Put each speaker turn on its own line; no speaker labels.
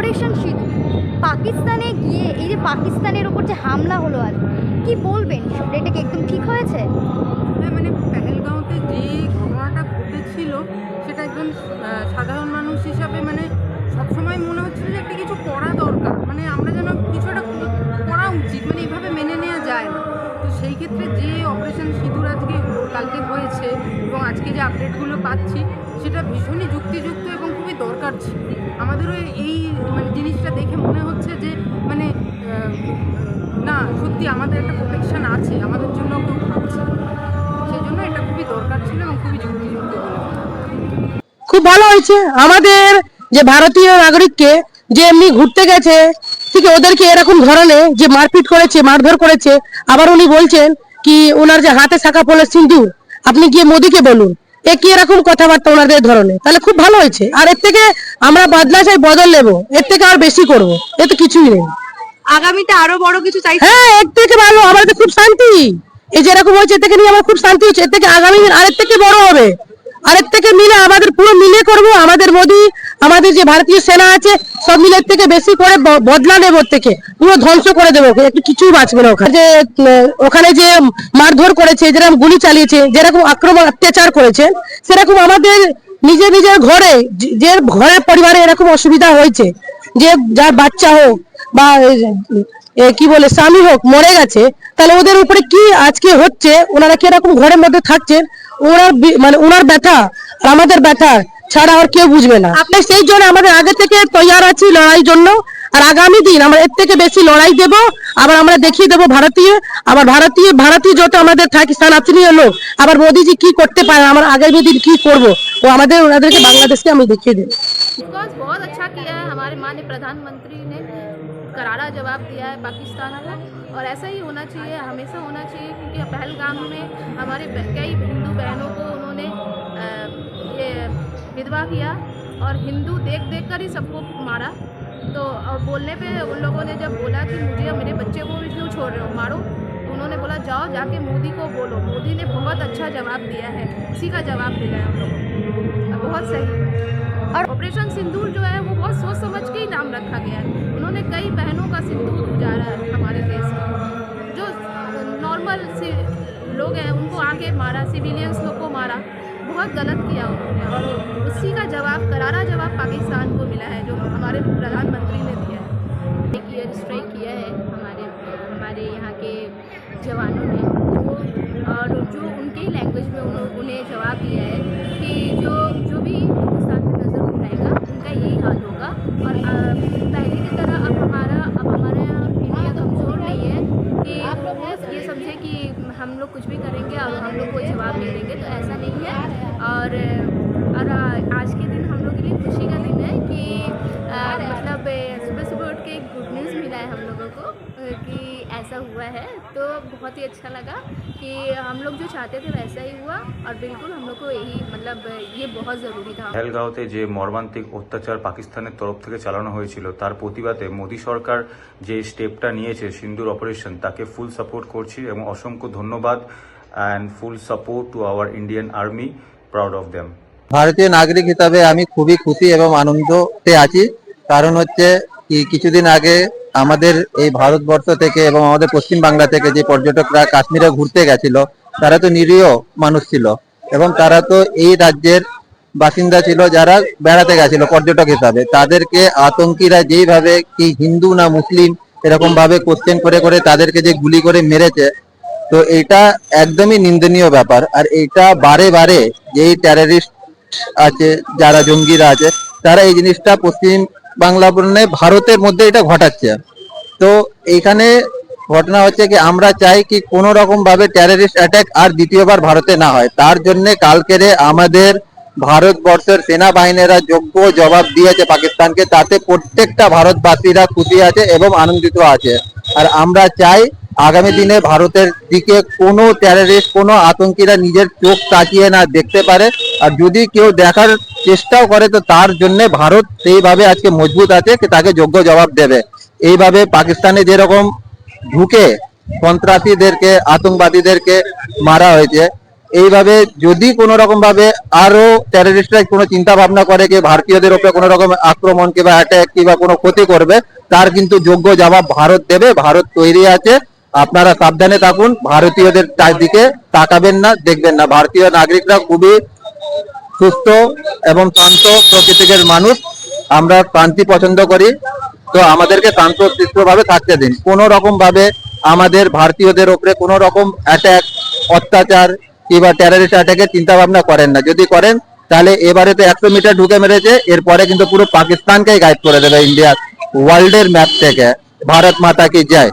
Operation সিঁদুর পাকিস্তানে গিয়ে এই যে পাকিস্তানের ওপর যে হামলা হলো আজ কি বলবেন? এটা কি একদম ঠিক হয়েছে?
হ্যাঁ মানে পেহেলগাঁওতে যে ঘটনাটা ঘটেছিল, সেটা একজন সাধারণ মানুষ হিসাবে মানে সবসময় মনে হচ্ছিল যে একটা কিছু করা দরকার। মানে আমরা যেন কিছু একটা করা উচিত মানে এইভাবে মেনে নেওয়া যায় না। তো সেই ক্ষেত্রে যে অপারেশন সিঁদুর আজকে কালকে হয়েছে এবং আজকে যে আপডেটগুলো পাচ্ছি, সেটা ভীষণই যুক্তিযুক্ত এবং খুবই দরকার ছিল। আমাদেরও এই মানে জিনিসটা দেখে মনে হচ্ছে যে মানে না, সত্যি আমাদের একটা প্রোটেকশন আছে, আমাদের জন্য কেউ ভাবছে সেই জন্য এটা খুবই দরকার ছিল এবং খুবই যুক্তিযুক্ত
খুব ভালো হয়েছে। আমাদের যে ভারতীয় নাগরিককে যে এমনি ঘুরতে গেছে, ঠিক ওদেরকে এরকম ধরনের যে মারপিট করেছে, মারধর করেছে, আবার উনি বলছেন কি, ওনার যে হাতে থাকা পড়ে সিন্দুর আপনি গিয়ে মোদিকে বলুন। কি এরকম কথাবার্তা ওনাদের ধরনের। তাহলে খুব ভালো হয়েছে। আর এর থেকে আমরা বদলা চাই বদল নেব। এর থেকে আর বেশি করব। এ তো কিছুই নেই।
আগামীতে আরও বড় কিছু চাই?
হ্যাঁ এর থেকে ভালো। আমাদের তো খুব শান্তি। এই যেরকম হয়েছে এর থেকে নিয়ে আমার খুব শান্তি হচ্ছে। এর থেকে আগামী দিন এর থেকে বড় হবে। আরের থেকে মিলে আমাদের পুরো মিলে করব, আমাদের মোদি, আমাদের যে ভারতীয় সেনা আছে, সব মিলের থেকে বেশি করে বদলা নেব থেকে। পুরো ধ্বংস করে দেবো একটু কিছুই বাঁচবে না ওখানে। যে ওখানে যে মারধর করেছে, যেরকম গুলি চালিয়েছে, যেরকম আক্রমণ, অত্যাচার করেছে, সেরকম আমাদের নিজের নিজের ঘরে, যে- ঘরের পরিবারে এরকম অসুবিধা হয়েছে, যে যার বাচ্চা হোক বা কি বলে, স্বামী হোক, মরে গেছে তাহলে ওদের উপরে কি আজকে হচ্ছে ওনারা কিরকম ঘরের মধ্যে থাকছেন ওনার বি- মানে ওনার ব্যথা আর আমাদের ব্যথা ছাড়া আর কেউ বুঝবে না আপনি সেই জন্য আমাদের আগে থেকে তৈয়ার আছি লড়াই জন্য আর আগামী দিন আমরা এর থেকে বেশি লড়াই দেব আবার আমরা দেখিয়ে দেবো ভারতীয় আবার ভারতীয় ভারতীয় যত আমাদের থাকে স্থানাত্মীয় লোক আবার মোদিজি কি করতে পারে আমরা আগামী দিন কি করব ও আমাদের ওনাদেরকে বাংলাদেশকে আমি দেখিয়ে দেবো
ऑफकोर्स बहुत अच्छा किया है हमारे माननीय प्रधानमंत्री ने करारा जवाब दिया है पाकिस्तान को और ऐसा ही होना चाहिए, हमेशा होना चाहिए, क्योंकि पहलगाम में हमारे कई हिंदू बहनों को उन्होंने ये विधवा किया और हिंदू देख देख कर ही सबको मारा। तो और बोलने पे उन लोगों ने जब बोला कि मुझे मेरे बच्चे को भी क्यों छोड़ रहे हो, मारो, उन्होंने बोला, जाओ जाके मोदी को बोलो। मोदी ने बहुत अच्छा जवाब दिया है, इसी का जवाब मिला है हम लोगों को। बहुत सही। और ऑपरेशन सिंदूर जो है, वो बहुत सोच समझ के ही नाम रखा गया है। उन्होंने कई बहनों का सिंदूर गुजारा है हमारे देश में जो नॉर्मल से लोग हैं, उनको आके मारा सिविलियंस लोग को मारा, बहुत गलत किया उन्होंने। उसी का जवाब, करारा जवाब पाकिस्तान को मिला है, जो हमारे प्रधानमंत्री ने दिया है। स्ट्राइक किया है हमारे हमारे यहाँ के जवानों ने। और और आज के दिन हम लोग के लिए खुशी का दिन है कि अ, मतलब अ, सुबह सुबह उठ के एक गुड न्यूज़ मिला है हम लोगों को अ, कि ऐसा हुआ है तो बहुत ही अच्छा लगा कि हम लोग जो चाहते थे वैसा ही हुआ और बिल्कुल हम लोग को यही मतलब अ, ये बहुत ज़रूरी था
পহেলগাঁওতে যে মর্মান্তিক অত্যাচার পাকিস্তানের তরফ থেকে চালানো হয়েছিল তার প্রতিবাদে মোদী সরকার যে স্টেপটা নিয়েছে সিন্দুর অপারেশন তাকে ফুল সাপোর্ট করছি এবং অসংখ্য ধন্যবাদ and full support to our Indian army proud of them
ভারতীয় নাগরিক হিসাবে আমি খুবই খুশি এবং আনন্দতে আছি। কারণ হচ্ছে কি, কিছুদিন আগে আমাদের এই ভারতবর্ষ থেকে এবং আমাদের পশ্চিম বাংলা থেকে যে পর্যটকরা কাশ্মীরে ঘুরতে গেছিল, তারা তো নিরীহ মানুষ ছিল এবং তারা তো এই রাজ্যের বাসিন্দা ছিল যারা বেড়াতে গেছিল পর্যটক হিসাবে। তাদেরকে আতঙ্কিরা যেইভাবে কি হিন্দু না মুসলিম এরকম ভাবে কোশ্চেন করে করে তাদেরকে যে গুলি করে মেরেছে তো এটা একদমই নিন্দনীয় ব্যাপার। আর এটা বারে বারে যেই টেরারিস্ট আছে, যারা জঙ্গিরা আছে, তারা এই জিনিসটা পশ্চিম বাংলা ভারতের মধ্যে এটা ঘটাচ্ছে। তো এইখানে ঘটনা হচ্ছে কি, আমরা চাই কি কোন রকম ভাবে টেররিস্ট অ্যাটাক আর দ্বিতীয়বার ভারতে না হয়। তার জন্য কালকেরে আমাদের ভারতবর্ষের সেনাবাহিনীরা যোগ্য জবাব দিয়েছে পাকিস্তানকে, তাতে প্রত্যেকটা ভারতবাসীরা খুশি আছে এবং আনন্দিত আছে। আর আমরা চাই আগামী দিনে ভারতের দিকে কোনো টেরারিস্ট কোনো আতঙ্কীরা নিজের চোখ তাকিয়ে না দেখতে পারে। আর যদি কেউ দেখার চেষ্টাও করে, তো তার জন্য ভারত সেইভাবে আজকে মজবুত আছে তাকে যোগ্য জবাব দেবে। এইভাবে পাকিস্তানে যেরকম ঢুকে সন্ত্রাসীদেরকে, আতঙ্কবাদীদেরকে মারা হয়েছে, এইভাবে যদি কোনো রকম ভাবে আরও টেররিস্টরা কোনো চিন্তা ভাবনা করে যে ভারতীয়দের উপরে কোনো রকম আক্রমণ কিংবা অ্যাটাক কিংবা কোনো ক্ষতি করবে, তার কিন্তু যোগ্য জবাব ভারত দেবে। ভারত তৈরি আছে। আপনারা সাবধানে থাকুন, ভারতীয়দের চারদিকে তাকাবেন না, দেখবেন না। ভারতীয় নাগরিকরা খুবই সুস্থ এবং শান্ত প্রকৃতির মানুষ। আমরা শান্তি পছন্দ করি। তো আমাদেরকে শান্তশিষ্ট ভাবে থাকতে দিন। কোনো রকম ভাবে আমাদের ভারতীয়দের ওপরে কোনো রকম অ্যাটাক অত্যাচার কিংবা টেররিস্ট অ্যাটাকের চিন্তা ভাবনা করেন না। যদি করেন, তাহলে এবারে তো একশো মিটার ঢুকে মেরেছে, এরপরে কিন্তু পুরো পাকিস্তানকেই গাইড করে দেবে ইন্ডিয়া ওয়ার্ল্ডের ম্যাপ থেকে। ভারত মাতা কি যায়